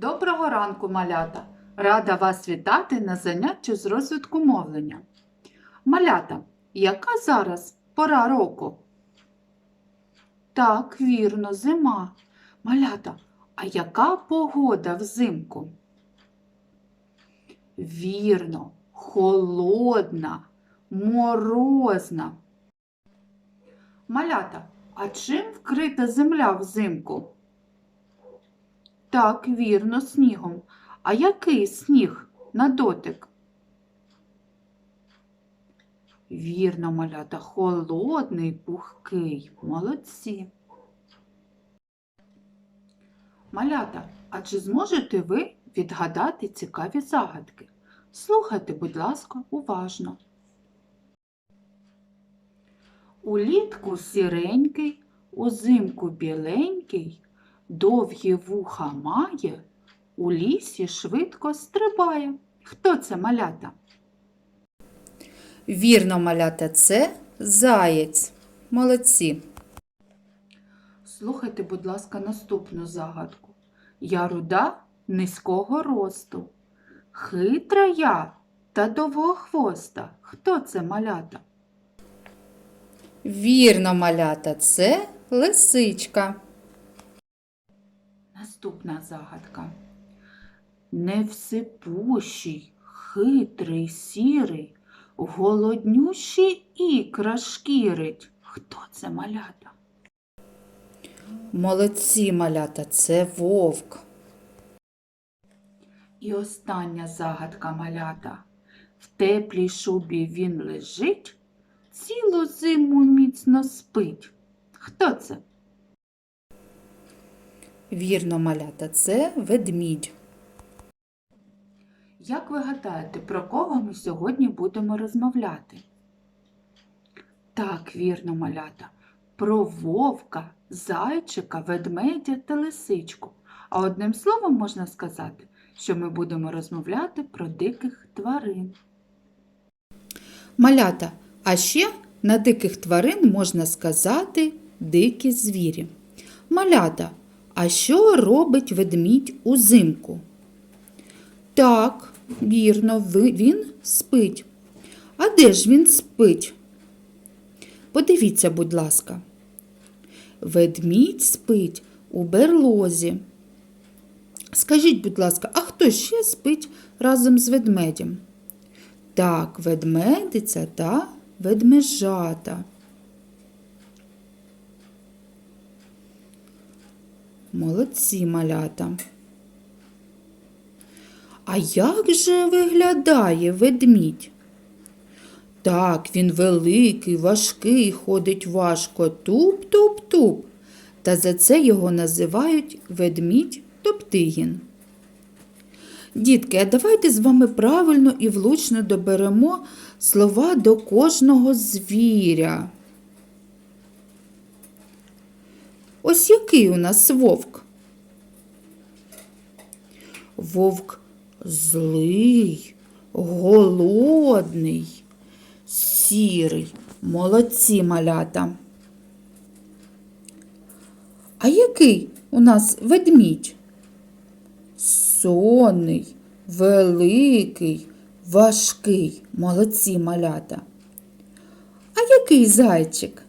Доброго ранку, малята! Рада вас вітати на занятті з розвитку мовлення. Малята, яка зараз пора року? Так, вірно, зима. Малята, а яка погода взимку? Вірно, холодна, морозна. Малята, а чим вкрита земля взимку? Так, вірно, снігом. А який сніг на дотик? Вірно, малята, холодний, пухкий. Молодці. Малята, а чи зможете ви відгадати цікаві загадки? Слухайте, будь ласка, уважно. Улітку сіренький, узимку біленький, довгі вуха має, у лісі швидко стрибає. Хто це малята? Вірно, малята, це заєць. Молодці. Слухайте, будь ласка, наступну загадку. Я руда низького росту, хитра я та довгохвоста. Хто це малята? Вірно, малята, це лисичка. Наступна загадка. Невсипущий, хитрий, сірий, голоднющий ікра шкірить. Хто це малята? Молодці, малята, це вовк. І остання загадка малята. В теплій шубі він лежить, цілу зиму міцно спить. Хто це? Вірно, малята, це ведмідь. Як ви гадаєте, про кого ми сьогодні будемо розмовляти? Так, вірно, малята, про вовка, зайчика, ведмедя та лисичку. А одним словом можна сказати, що ми будемо розмовляти про диких тварин. Малята, а ще на диких тварин можна сказати дикі звірі. Малята, а що робить ведмідь узимку? Так, вірно, він спить. А де ж він спить? Подивіться, будь ласка. Ведмідь спить у берлозі. Скажіть, будь ласка, а хто ще спить разом з ведмедем? Так, ведмедиця та ведмежата. Молодці малята. А як же виглядає ведмідь? Так, він великий, важкий, ходить важко, туп-туп-туп. Та за це його називають ведмідь Топтигін. Дітки, а давайте з вами правильно і влучно доберемо слова до кожного звіря. Ось який у нас вовк? Вовк злий, голодний, сірий. Молодці малята. А який у нас ведмідь? Сонний, великий, важкий. Молодці малята. А який зайчик?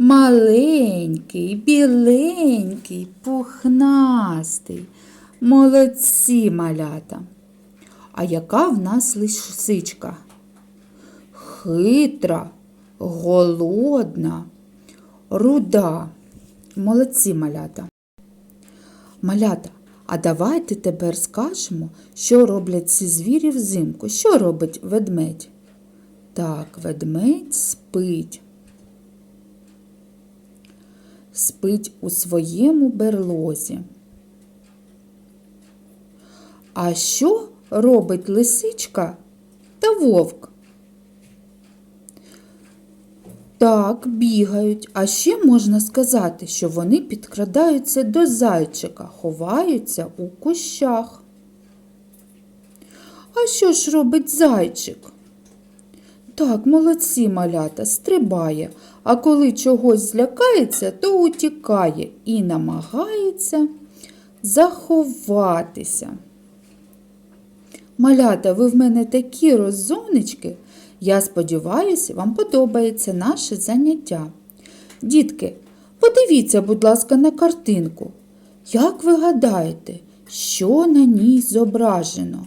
Маленький, біленький, пухнастий. Молодці малята. А яка в нас лисичка? Хитра, голодна, руда. Молодці малята. Малята, а давайте тепер скажемо, що роблять ці звірі взимку. Що робить ведмедь? Так, ведмедь спить. Спить у своєму берлозі. А що робить лисичка та вовк? Так, бігають, а ще можна сказати, що вони підкрадаються до зайчика, ховаються у кущах. А що ж робить зайчик? Так, молодці малята, стрибає, а коли чогось злякається, то утікає і намагається заховатися. Малята, ви в мене такі розумнички. Я сподіваюся, вам подобається наше заняття. Дітки, подивіться, будь ласка, на картинку. Як ви гадаєте, що на ній зображено?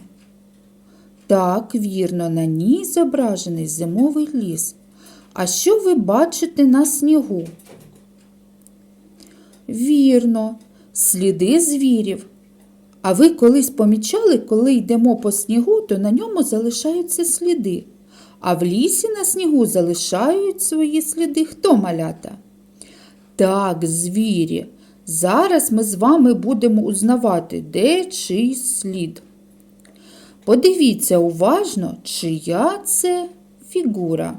Так, вірно, на ній зображений зимовий ліс. А що ви бачите на снігу? Вірно, сліди звірів. А ви колись помічали, коли йдемо по снігу, то на ньому залишаються сліди. А в лісі на снігу залишають свої сліди хто малята? Так, звірі. Зараз ми з вами будемо узнавати, де чий слід. Подивіться уважно, чия це фігура.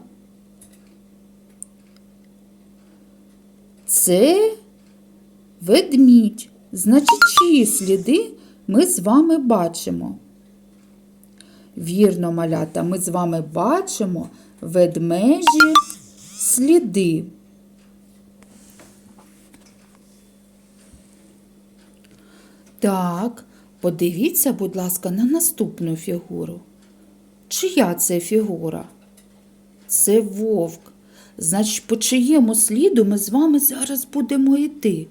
Це ведмідь. Значить, чиї сліди ми з вами бачимо? Вірно, малята, ми з вами бачимо ведмежі сліди. Так, подивіться, будь ласка, на наступну фігуру. Чия це фігура? Це вовк. Значить, по чиєму сліду ми з вами зараз будемо йти?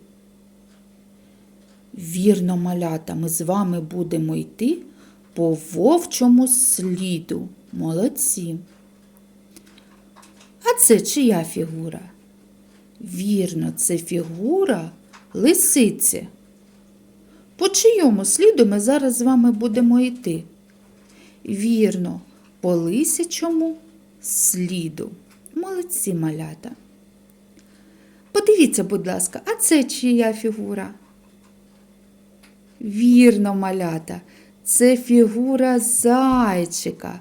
Вірно, малята, ми з вами будемо йти по вовчому сліду. Молодці. А це чия фігура? Вірно, це фігура лисиці. По чийому сліду ми зараз з вами будемо йти? Вірно, по лисячому сліду. Молодці малята. Подивіться, будь ласка, а це чия фігура? Вірно, малята, це фігура зайчика.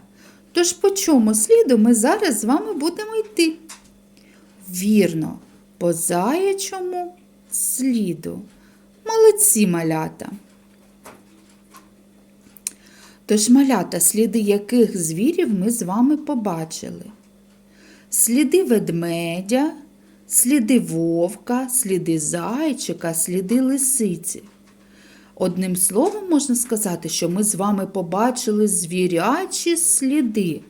Тож по чому сліду ми зараз з вами будемо йти? Вірно, по заячому сліду. Молодці малята. Тож малята, сліди яких звірів ми з вами побачили? Сліди ведмедя, сліди вовка, сліди зайчика, сліди лисиці. Одним словом можна сказати, що ми з вами побачили звірячі сліди.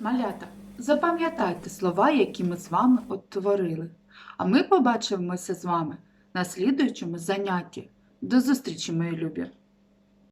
Малята, запам'ятайте слова, які ми з вами утворили. А ми побачимося з вами на слідуючому занятті. До зустрічі, мої любі!